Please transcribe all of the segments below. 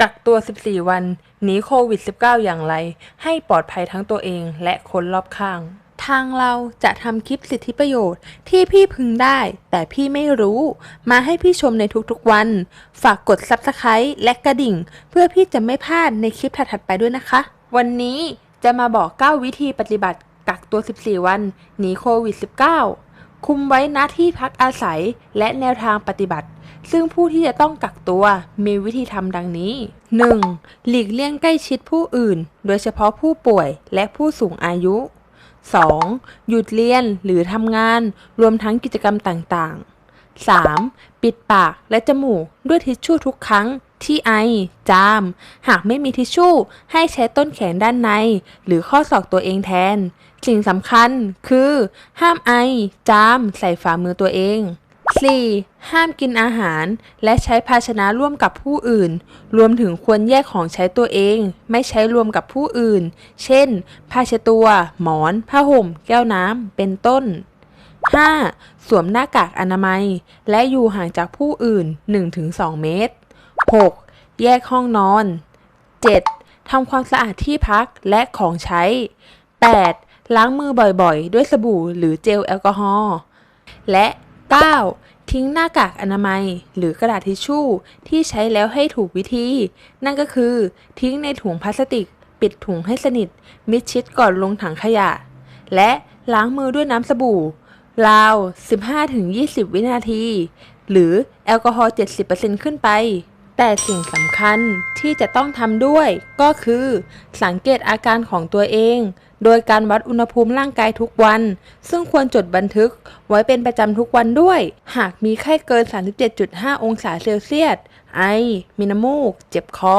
กักตัว 14 วัน หนีโควิด -19 อย่างไร ให้ปลอดภัยทั้งตัวเองและคนรอบข้าง ทางเราจะทำคลิปสิทธิประโยชน์ที่พี่พึงได้ แต่พี่ไม่รู้ มาให้พี่ชมในทุกๆวัน ฝากกด Subscribe และกระดิ่ง เพื่อพี่จะไม่พลาดในคลิปถัดๆไปด้วยนะคะ วันนี้จะมาบอก 9 วิธีปฏิบัติ กักตัว 14 วัน หนีโควิด -19 คุมไว้ณที่พักอาศัยและแนวทางปฏิบัติ ซึ่งผู้ที่จะต้องกักตัวมีวิธีทำดังนี้ 1. หลีกเลี่ยงใกล้ชิดผู้อื่น โดยเฉพาะผู้ป่วยและผู้สูงอายุ 2. หยุดเรียนหรือทำงาน รวมทั้งกิจกรรมต่างๆ 3. ปิดปากและจมูกด้วยทิชชู่ทุกครั้ง ที่ไอ จาม หากไม่มีทิชชู่ ให้ใช้ต้นแขนด้านใน หรือข้อศอกตัวเองแทน สิ่งสำคัญคือ ห้ามไอ จาม ใส่ฝ่ามือตัวเอง 4. ห้ามกินอาหาร และใช้ภาชนะร่วมกับผู้อื่น รวมถึงควรแยกของใช้ตัวเอง ไม่ใช้รวมกับผู้อื่น เช่น ผ้าเช็ดตัว หมอน ผ้าห่ม แก้วน้ำ เป็นต้น 5. สวมหน้ากากอนามัย และอยู่ห่างจากผู้อื่น 1-2 เมตร 6. แยกห้องนอน 7. ทำความสะอาดที่พักและของใช้ 8. ล้างมือบ่อยๆ ด้วยสบู่หรือเจลแอลกอฮอล์ และ 9. ทิ้งหน้ากากอนามัย หรือกระดาษทิชชู่ที่ใช้แล้วให้ถูกวิธี นั่นก็คือ ทิ้งในถุงพลาสติก ปิดถุงให้สนิท มิดชิดก่อนลงถังขยะ และล้างมือด้วยน้ำสบู่ราว 15-20 วินาที หรือแอลกอฮอล์ 70%ขึ้นไป แต่สิ่งสำคัญที่จะต้องทำด้วย ก็คือ สังเกตอาการของตัวเอง โดยการวัดอุณหภูมิร่างกายทุกวัน ซึ่งควรจดบันทึกไว้เป็นประจำทุกวันด้วย หากมีไข้เกิน 37.5 องศาเซลเซียส ไอ มีน้ำมูก เจ็บคอ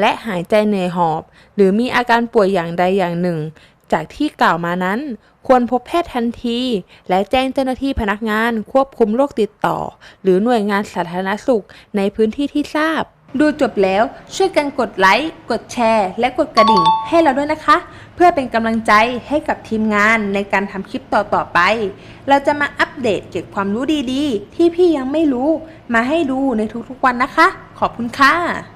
และหายใจเหนื่อยหอบ หรือมีอาการป่วยอย่างใดอย่างหนึ่ง จากที่กล่าวมานั้น ควรพบแพทย์ทันที และแจ้งเจ้าหน้าที่พนักงานควบคุมโรคติดต่อ หรือหน่วยงานสาธารณสุขในพื้นที่ที่ทราบ ดูจบแล้วช่วยกันกดไลค์กดแชร์ และกดกระดิ่งให้เราด้วยนะคะ เพื่อเป็นกำลังใจให้กับทีมงานในการทำคลิปต่อๆไป เราจะมาอัปเดตเก็บความรู้ดีๆ ที่พี่ยังไม่รู้ มาให้ดูในทุกๆวันนะคะ ขอบคุณค่ะ